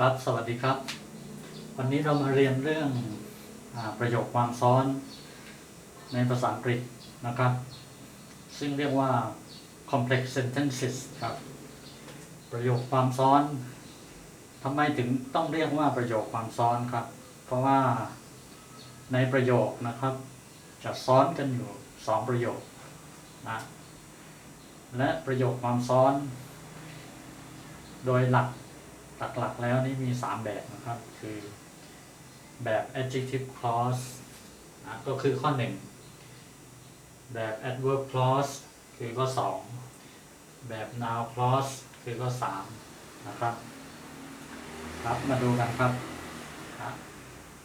ครับสวัสดีครับ วันนี้เรามาเรียนเรื่องอประโยคความซ้อนในภาษาอังกฤษนะครับ ซึ่งเรียกว่า complex sentences ครับ ประโยคความซ้อนทำไมถึงต้องเรียกว่าประโยคความซ้อนครับ เพราะว่าในประโยคนะครับ จะซ้อนกันอยู่สองประโยคนะและประโยคความซ้อน โดยหลัก หลักๆแล้วนี่มี 3 แบบนะครับ คือแบบ adjective clause นะก็คือข้อ 1 แบบ adverb clause คือข้อ 2 แบบ noun clause คือข้อ 3 นะครับ ครับมาดูกันครับนะ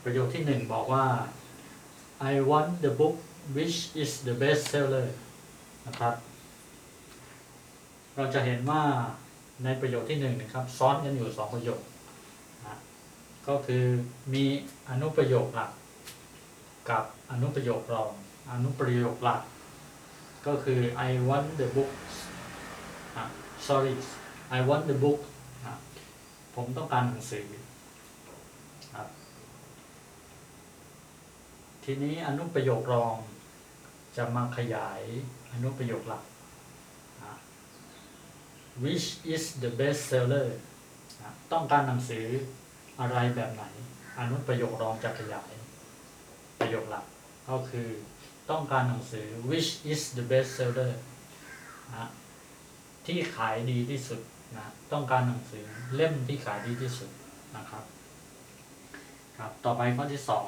ประโยคที่ 1 บอกว่า I want the book which is the best seller นะครับ เราจะเห็นว่า ในประโยคที่หนึ่งนะครับ ซ้อนกันอยู่สองประโยคนะก็คือมีอนุประโยคหลัก กับอนุประโยครองอนุประโยคหลัก ก็คือ I want the book อะ sorry I want the book อะผมต้องการหนังสือทีนี้อนุประโยครองจะมาขยายอนุประโยคหลัก which is the best seller ต้องการหนังสืออะไรแบบไหนอันุประโยครองจะขยาย ประโยคหลักก็คือต้องการหนังสือ which is the best seller นะที่ขายดีที่สุดนะต้องการหนังสือเล่มที่ขายดีที่สุดนะครับ ครับต่อไปข้อที่สอง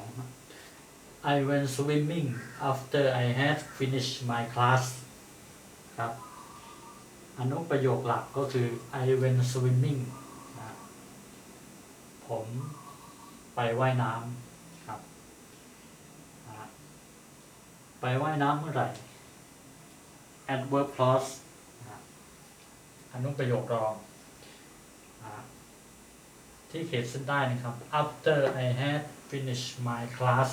I went swimming after I had finished my class ครับ อนุประโยคหลักก็คือ I went swimming นะผมไปว่ายน้ำครับนะไปว่ายน้ำเมื่อไหร่ adverb clause นะอนุประโยครองนะที่เขียนเส้นได้นะครับ after I had finished my class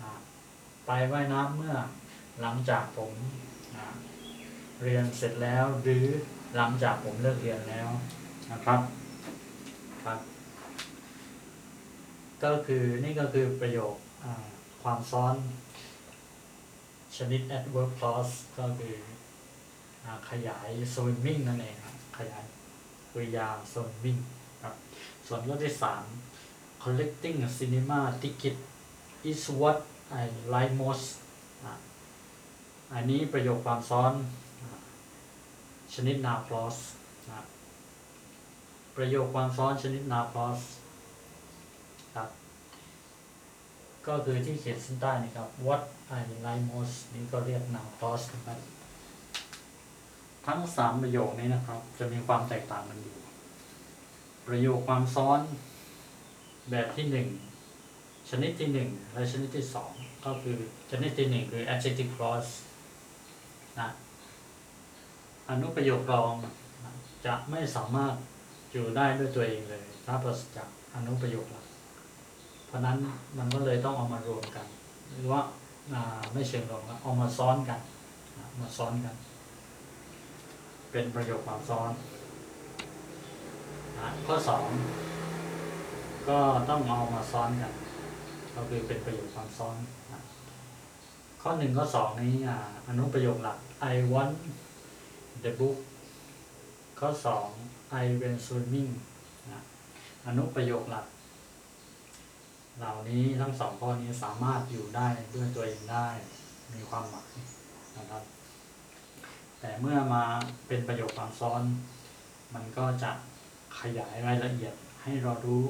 นะไปว่ายน้ำเมื่อหลังจากผมนะ เรียนเสร็จแล้วหรือหลังจากผมเลิกเรียนแล้วนะครับครับ ก็คือนี่ก็คือประโยคความซ้อนชนิด adverb clause ก็คืออขยาย swimming นั่นเองขยายกริยา swimming ครับส่วนข้อที่ 3 collecting cinema ticket is what I like most อันนี้ประโยคความซ้อน ชนิด now clause นะประโยคความซ้อนชนิด now clause ครับก็คือที่เขียนเส้นใต้นี่ครับ what I like most นี่ก็เรียก now clause นะครับทั้งสามประโยคนี้นะครับ จะมีความแตกต่างกันอยู่ ประโยคความซ้อนแบบที่หนึ่งชนิดที่หนึ่งและชนิดที่สองก็คือชนิดที่หนึ่งคือ adjective clause นะ อนุประโยครองจะไม่สามารถอยู่ได้ด้วยตัวเองเลย ถ้าปราศจากอนุประโยคหลัก เพราะนั้นมันก็เลยต้องเอามารวมกัน หรือว่าไม่เชิงรวมเอามาซ้อนกันมาซ้อนกัน เป็นประโยคความซ้อนข้อสองก็ต้องเอามาซ้อนกันก็คือเป็นประโยคความซ้อน ข้อหนึ่งข้อสองนี้อ่าอนุประโยคหลัก I want the book ข้อสอง I went swimming นะอนุประโยคหลัก เหล่านี้ทั้งสองข้อนี้สามารถอยู่ได้ด้วยตัวเองได้มีความหมายนะครับ แต่เมื่อมาเป็นประโยคความซ้อน มันก็จะขยายรายละเอียดให้เรารู้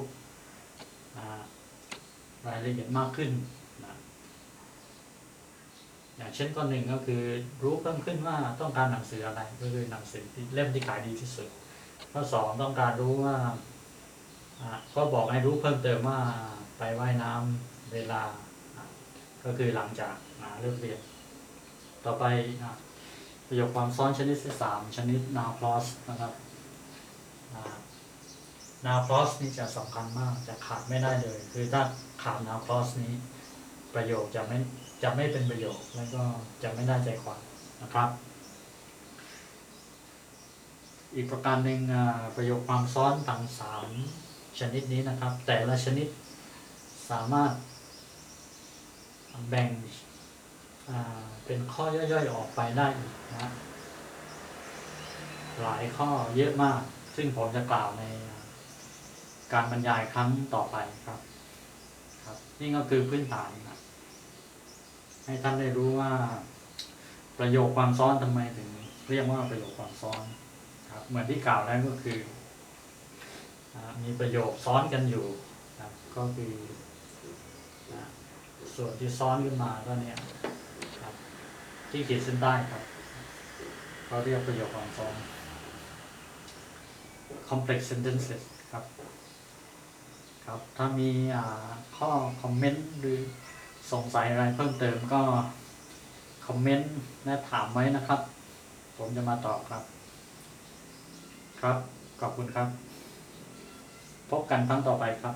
รายละเอียดมากขึ้น อย่างเช่นข้อหนึ่งก็คือรู้เพิ่มขึ้นว่าต้องการหนังสืออะไรก็คือหนังสือที่เล่มที่ขายดีที่สุด ข้อสองต้องการรู้ว่าก็บอกให้รู้เพิ่มเติมว่าไปว่ายน้ำเวลา ก็คือหลังจากอ่าเลิกเรียน ต่อไปอประโยคความซ้อนชนิดที่สามชนิด now clause นะครับอ่า now clause นี่จะสำคัญมากจะขาดไม่ได้เลย คือถ้าขาด now clause นี้ประโยคจะไม่ จะไม่เป็นประโยคแล้วก็จะไม่ได้ใจความนะครับ อีกประการหนึ่งประโยคความซ้อนทั้งสามชนิดนี้นะครับ แต่ละชนิดสามารถแบ่งเป็นข้อย่อยๆออกไปได้อีกนะหลายข้อเยอะมาก ซึ่งผมจะกล่าวในการบรรยายครั้งต่อไปครับ ครับ นี่ก็คือพื้นฐานครับ ให้ท่านได้รู้ว่า ประโยคความซ้อนทำไมถึง เรียกว่าประโยคความซ้อนครับเหมือนที่กล่าวแล้วก็คืออมีประโยคซ้อนกันอยู่ครับก็คือส่วนที่ซ้อนขึ้นมาก็เนี่ยครับ ที่ขีดเส้นใต้ครับเขาเรียกประโยคความซ้อน complex sentences ครับ ครับ ถ้ามีข้อคอมเมนต์หรือ สงสัยอะไรเพิ่มเติมก็คอมเมนต์และถามไว้นะครับ ผมจะมาตอบครับ ครับ ขอบคุณครับ พบกันครั้งต่อไปครับ